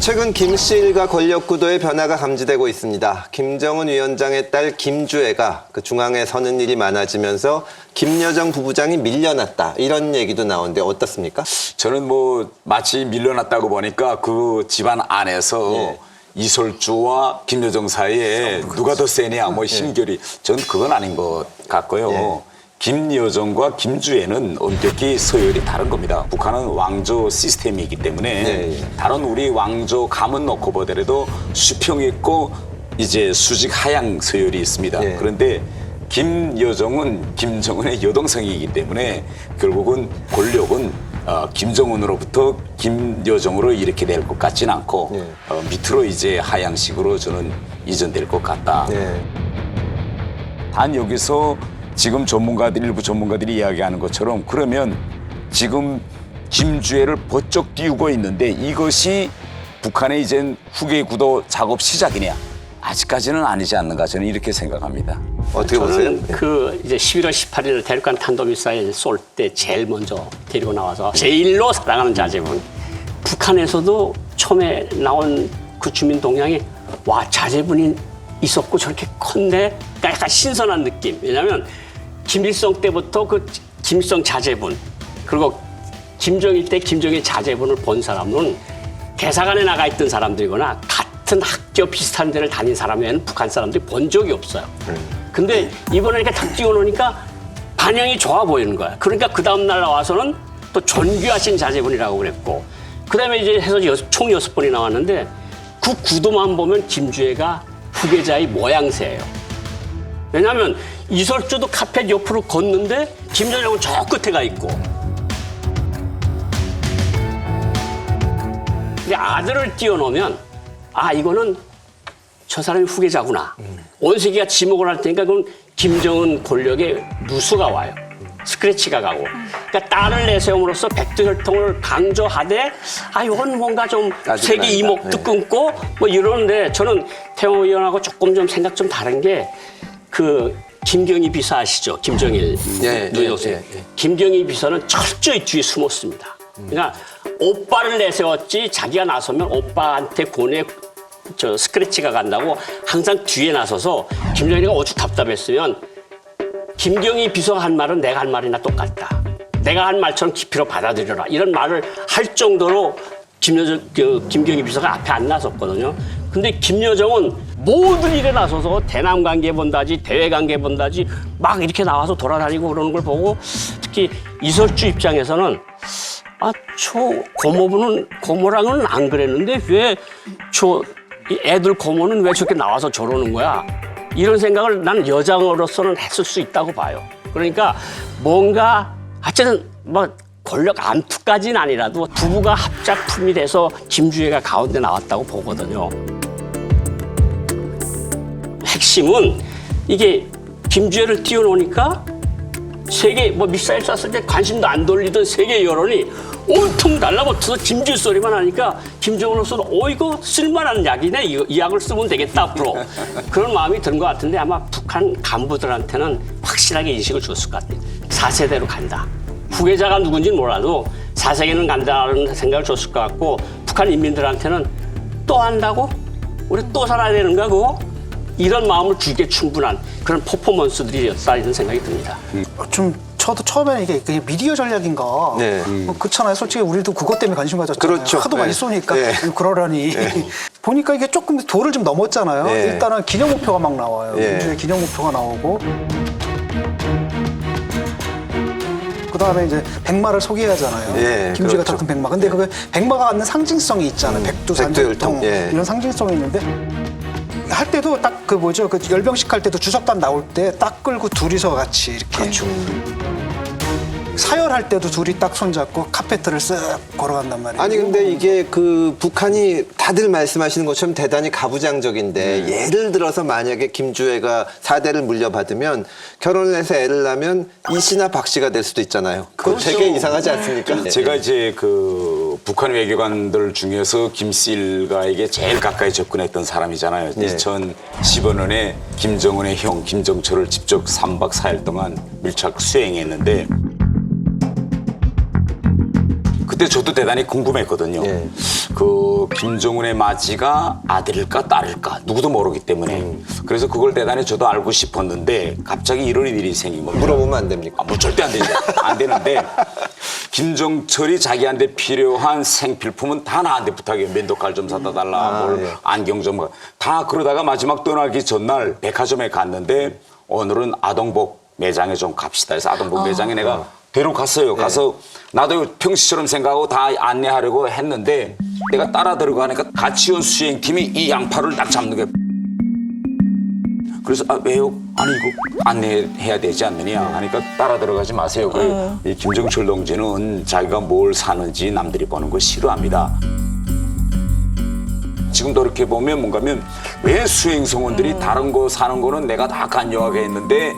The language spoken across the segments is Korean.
최근 김씨 일가 권력 구도의 변화가 감지되고 있습니다. 김정은 위원장의 딸 김주애가 그 중앙에 서는 일이 많아지면서 김여정 부부장이 밀려났다 이런 얘기도 나오는데 어떻습니까? 저는 뭐 마치 밀려났다고 보니까 그 집안 안에서 예. 이솔주와 김여정 사이에 누가 더 세냐 뭐 힘결이 전 그건 아닌 것 같고요. 예. 김여정과 김주애는 엄격히 서열이 다른 겁니다. 북한은 왕조 시스템이기 때문에 예, 예. 다른 우리 왕조 가문 놓고 보더라도 수평 있고 이제 수직 하향 서열이 있습니다. 예. 그런데 김여정은 김정은의 여동생이기 때문에 결국은 권력은 어, 김정은으로부터 김여정으로 이렇게 될 것 같지는 않고 예. 어, 밑으로 이제 하향식으로 저는 이전될 것 같다. 네. 단 여기서 지금 전문가들 일부 전문가들이 이야기하는 것처럼 그러면 지금 김주애를 번쩍 띄우고 있는데 이것이 북한의 이젠 후계 구도 작업 시작이냐? 아직까지는 아니지 않는가 저는 이렇게 생각합니다. 어떻게 보세요? 저는 그 이제 11월 18일 대륙간 탄도미사일 쏠 때 제일 먼저 데리고 나와서 제일로 사랑하는 자제분. 북한에서도 처음에 나온 그 주민 동향이 와 자제분이 있었고 저렇게 컸네. 약간 신선한 느낌. 왜냐하면 김일성 때부터 그 김일성 자제분 그리고 김정일 때 김정일 자제분을 본 사람은 대사관에 나가 있던 사람들이거나 같은 학교 비슷한 데를 다닌 사람 외에는 북한 사람들이 본 적이 없어요. 근데 이번에 이렇게 탁 띄워놓으니까 반영이 좋아 보이는 거야. 그러니까 그 다음날 나와서는 또 존귀하신 자제분이라고 그랬고 그 다음에 이제 해서 여섯- 총 여섯 번이 나왔는데 그 구도만 보면 김주애가 후계자의 모양새예요. 왜냐하면 이설주도 카펫 옆으로 걷는데 김여정은 저 끝에 가 있고 근데 아들을 띄워놓으면 아 이거는 저 사람이 후계자구나. 원세기가 지목을 할 테니까 그건 김정은 권력의 누수가 와요. 스크래치가 가고. 그러니까 딸을 내세움으로써 백두혈통을 강조하되 아 이건 뭔가 좀 세계. 이목도 네. 끊고 뭐 이러는데 저는 태호 의원하고 조금 좀 생각 좀 다른 게 그 김경희 비서 아시죠? 김정일 예, 누이동생. 예, 예, 예. 김경희 비서는 철저히 뒤에 숨었습니다. 그러니까 오빠를 내세웠지 자기가 나서면 오빠한테 고뇌 저 스크래치가 간다고 항상 뒤에 나서서 김정일이가 오죽 답답했으면 김경희 비서가 한 말은 내가 한 말이나 똑같다. 내가 한 말처럼 깊이로 받아들여라. 이런 말을 할 정도로 김여정, 그, 김경희 비서가 앞에 안 나섰거든요. 근데 김여정은 모든 일에 나서서 대남 관계 본다지, 대외 관계 본다지, 막 이렇게 나와서 돌아다니고 그러는 걸 보고 특히 이설주 입장에서는 아, 저 고모부는 고모랑은 안 그랬는데 왜 저 애들 고모는 왜 저렇게 나와서 저러는 거야? 이런 생각을 나는 여장으로서는 했을 수 있다고 봐요. 그러니까 뭔가 어쨌든 뭐 권력 암투까지는 아니라도 부부가 합작품이 돼서 김주애가 가운데 나왔다고 보거든요. 핵심은 이게 김주애를 띄워놓으니까 세계 뭐 미사일 쐈을 때 관심도 안 돌리던 세계 여론이 온통 달라붙어서 김주 소리만 하니까 김정은으로서는 어 이거 쓸만한 약이네 이, 이 약을 쓰면 되겠다 앞으로 그런 마음이 드는 것 같은데 아마 북한 간부들한테는 확실하게 인식을 줬을 것 같아요 4세대로 간다 후계자가 누군지는 몰라도 4세계는 간다는 생각을 줬을 것 같고 북한 인민들한테는 또 한다고 우리 또 살아야 되는가 그거 이런 마음을 주기에 충분한 그런 퍼포먼스들이었다 이런 생각이 듭니다. 좀 저도 처음에 이게 그냥 미디어 전략인가. 네. 뭐 그렇잖아요. 솔직히 우리도 그것 때문에 관심 가졌잖아요. 그렇죠. 하도 많이 네. 쏘니까 네. 그러라니. 보니까 이게 조금 도를 좀 넘었잖아요. 네. 일단은 기념 목표가 막 나와요. 네. 민주의 기념 목표가 나오고. 그다음에 이제 백마를 소개하잖아요. 예, 김주가 그렇죠. 탔던 백마. 근데 그 백마가 갖는 상징성이 있잖아요. 백두산일통 백두혈통, 예. 이런 상징성이 있는데 할 때도 딱 그 뭐죠? 그 열병식 할 때도 주석단 나올 때 딱 끌고 둘이서 같이 이렇게 그렇죠. 사열할 때도 둘이 딱 손잡고 카페트를 쓱 걸어간단 말이에요. 아니 근데 이게 그 북한이 다들 말씀하시는 것처럼 대단히 가부장적인데 예를 들어서 만약에 김주애가 사대를 물려받으면 결혼을 해서 애를 낳으면 이 씨나 박 씨가 될 수도 있잖아요. 그거 되게 이상하지 않습니까? 제가 이제 그 북한 외교관들 중에서 김씨 일가에게 제일 가까이 접근했던 사람이잖아요. 네. 2015년에 김정은의 형 김정철을 직접 3박 4일 동안 밀착 수행했는데 그때 저도 대단히 궁금했거든요. 예. 그 김정은의 마지가 아들일까 딸일까 누구도 모르기 때문에 그래서 그걸 대단히 저도 알고 싶었는데 갑자기 이런 일이 생긴 겁니다. 물어보면 안 됩니까? 아, 뭐 절대 안 되죠. 안 되는데 김정철이 자기한테 필요한 생필품은 다 나한테 부탁해요. 면도칼 좀 사다 달라, 뭘 예. 안경 좀 다 그러다가 마지막 떠나기 전날 백화점에 갔는데 오늘은 아동복 매장에 좀 갑시다 해서 아동복 매장에 내가 데려갔어요. 가서 나도 평시처럼 생각하고 다 안내하려고 했는데 내가 따라 들어가니까 같이 온 수행팀이 이 양팔을 딱 잡는 거야. 그래서 아 왜요? 아니 이거 안내해야 되지 않느냐 하니까 따라 들어가지 마세요. 그래 이 김정철 동지는 자기가 뭘 사는지 남들이 보는 걸 싫어합니다. 지금도 이렇게 보면 뭔가면 왜 수행성원들이 다른 거 사는 거는 내가 다 간여하게 했는데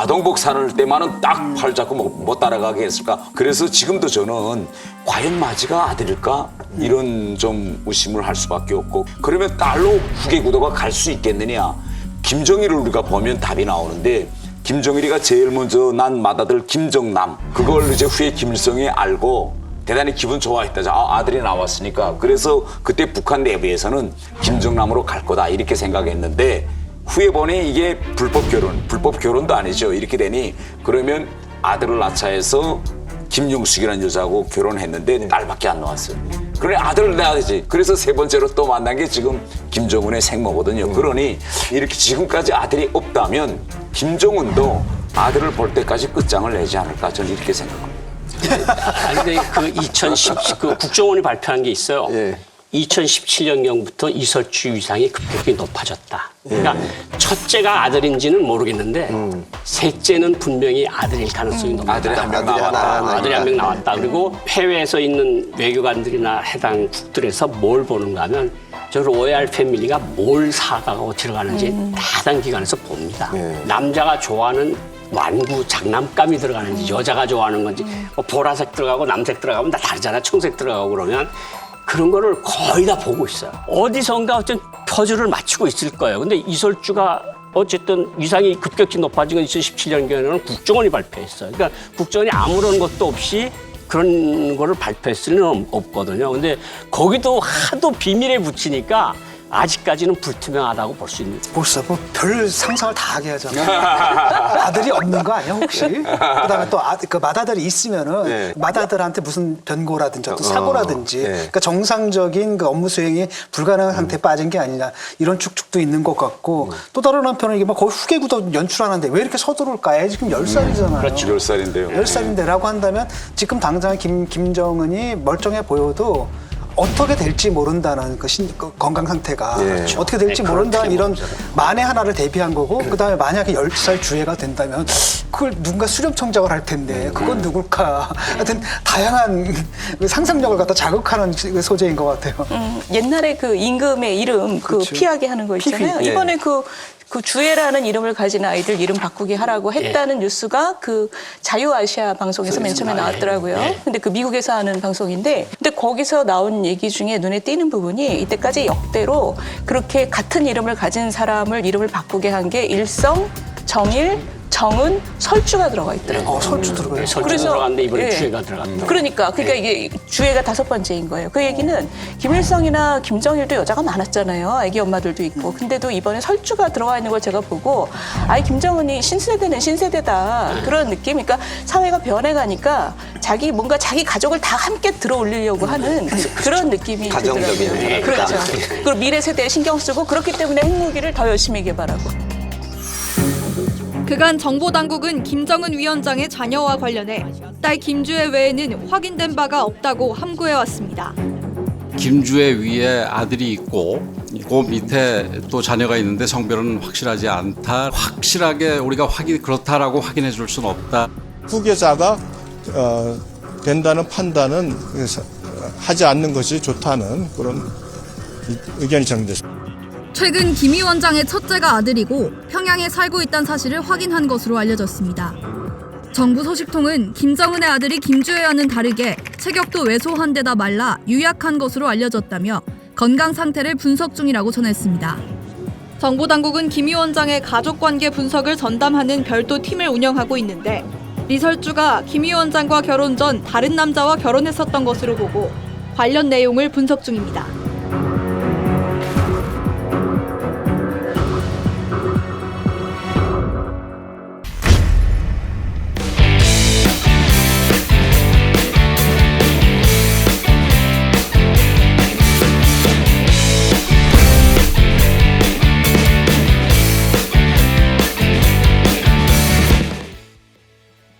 아동복 사는 때만은 딱 팔 잡고 못, 못 따라가게 했을까? 그래서 지금도 저는 과연 마지가 아들일까? 이런 좀 의심을 할 수밖에 없고 그러면 딸로 후계 구도가 갈 수 있겠느냐? 김정일을 우리가 보면 답이 나오는데 김정일이가 제일 먼저 난 맏아들 김정남 그걸 이제 후에 김일성이 알고 대단히 기분 좋아했다. 아, 아들이 나왔으니까. 그래서 그때 북한 내부에서는 김정남으로 갈 거다 이렇게 생각했는데 후에 보니 이게 불법 결혼, 불법 결혼도 아니죠. 이렇게 되니 그러면 아들을 낳자해서 김용숙이라는 여자하고 결혼했는데 딸밖에 안 나왔어요. 그래 아들을 낳아야 되지. 그래서 세 번째로 또 만난 게 지금 김정은의 생모거든요. 그러니 이렇게 지금까지 아들이 없다면 김정은도 아들을 볼 때까지 끝장을 내지 않을까 저는 이렇게 생각합니다. 아니, 근데 그 2010, 그 국정원이 발표한 게 있어요. 예. 2017년경부터 이설주 위상이 급격히 높아졌다. 그러니까 첫째가 아들인지는 모르겠는데 셋째는 분명히 아들일 가능성이 높다. 아들이 한 명 나왔다. 아들이 한 명 나왔다. 그리고 해외에서 있는 외교관들이나 해당 국들에서 뭘 보는가 하면 저 로얄 패밀리가 뭘 사가고 들어가는지 다당 기관에서 봅니다. 남자가 좋아하는 완구 장난감이 들어가는지 여자가 좋아하는 건지 뭐 보라색 들어가고 남색 들어가면 다 다르잖아. 청색 들어가고 그러면 그런 거를 거의 다 보고 있어요. 어디선가 어떤 표주를 맞추고 있을 거예요. 근데 이설주가 어쨌든 위상이 급격히 높아진 건 2017년경에는 국정원이 발표했어요. 그러니까 국정원이 아무런 것도 없이 그런 거를 발표했을 리는 없- 없거든요. 근데 거기도 하도 비밀에 붙이니까 아직까지는 불투명하다고 볼 수 있는. 벌써 뭐별 상상을 다 하게 하잖아. 아들이 없는 거 아니야 혹시? 그다음에 또 아, 그 맏아들이 있으면은 네. 맏아들한테 무슨 변고라든지 어떤 어, 사고라든지 네. 그러니까 정상적인 그 업무 수행이 불가능한 상태에 빠진 게 아니냐 이런 축축도 있는 것 같고 또 다른 한편은 이게 막 거의 후계구도 연출하는데 왜 이렇게 서두를까? 애 지금 열 살이잖아요. 그렇죠. 열 살인데요. 열 살인데라고 한다면 지금 당장 김 김정은이 멀쩡해 보여도 어떻게 될지 모른다는 그, 신, 그 건강 상태가 예. 어떻게 될지 네, 모른다는 이런. 만에 하나를 대비한 거고 그 다음에 만약에 열 살 주애가 된다면 그걸 누군가 수렴 청작을 할 텐데 그건 누굴까 하여튼 다양한 그 상상력을 갖다 자극하는 그 소재인 것 같아요. 음, 옛날에 그 임금의 이름 그 그렇죠. 피하게 하는 거 있잖아요. 피휘, 예. 이번에 그, 그 주애라는 이름을 가진 아이들 이름 바꾸게 하라고 했다는 뉴스가 그 자유아시아 방송에서 맨 처음에 나왔더라고요. 예. 근데 그 미국에서 하는 방송인데 근데 거기서 나온 얘기 중에 눈에 띄는 부분이 이때까지 역대로 그렇게 같은 이름을 가진 사람을 이름을 바꾸게 한 게 일성, 정일, 정은, 설주가 들어가 있더라고요. 어, 설주 들어가요. 설주가 그래서- 들어갔는데 이번에 예. 주애가 들어갔다. 그러니까 그러니까 이게 주애가 다섯 번째인 거예요. 그 얘기는 김일성이나 김정일도 여자가 많았잖아요. 아기 엄마들도 있고. 근데도 이번에 설주가 들어가 있는 걸 제가 보고 아이 김정은이 신세대는 신세대다 그런 느낌. 그러니까 사회가 변해 가니까 자기 뭔가 자기 가족을 다 함께 들어올리려고 하는 그런 느낌이 가정적인 들더라고요. 사람이다. 그렇죠. 그리고 미래 세대에 신경 쓰고 그렇기 때문에 핵무기를 더 열심히 개발하고. 그간 정보 당국은 김정은 위원장의 자녀와 관련해 딸 김주애 외에는 확인된 바가 없다고 함구해 왔습니다. 김주애 위에 아들이 있고 그 밑에 또 자녀가 있는데 성별은 확실하지 않다. 확실하게 우리가 확인 그렇다라고 확인해 줄 수는 없다. 후계자가 어, 된다는 판단은 하지 않는 것이 좋다는 그런 이- 의견이 정립됐습니다. 최근 김 위원장의 첫째가 아들이고 평양에 살고 있다는 사실을 확인한 것으로 알려졌습니다. 정부 소식통은 김정은의 아들이 김주애와는 다르게 체격도 왜소한 데다 말라 유약한 것으로 알려졌다며 건강 상태를 분석 중이라고 전했습니다. 정보 당국은 김 위원장의 가족 관계 분석을 전담하는 별도 팀을 운영하고 있는데 리설주가 김 위원장과 결혼 전 다른 남자와 결혼했었던 것으로 보고 관련 내용을 분석 중입니다.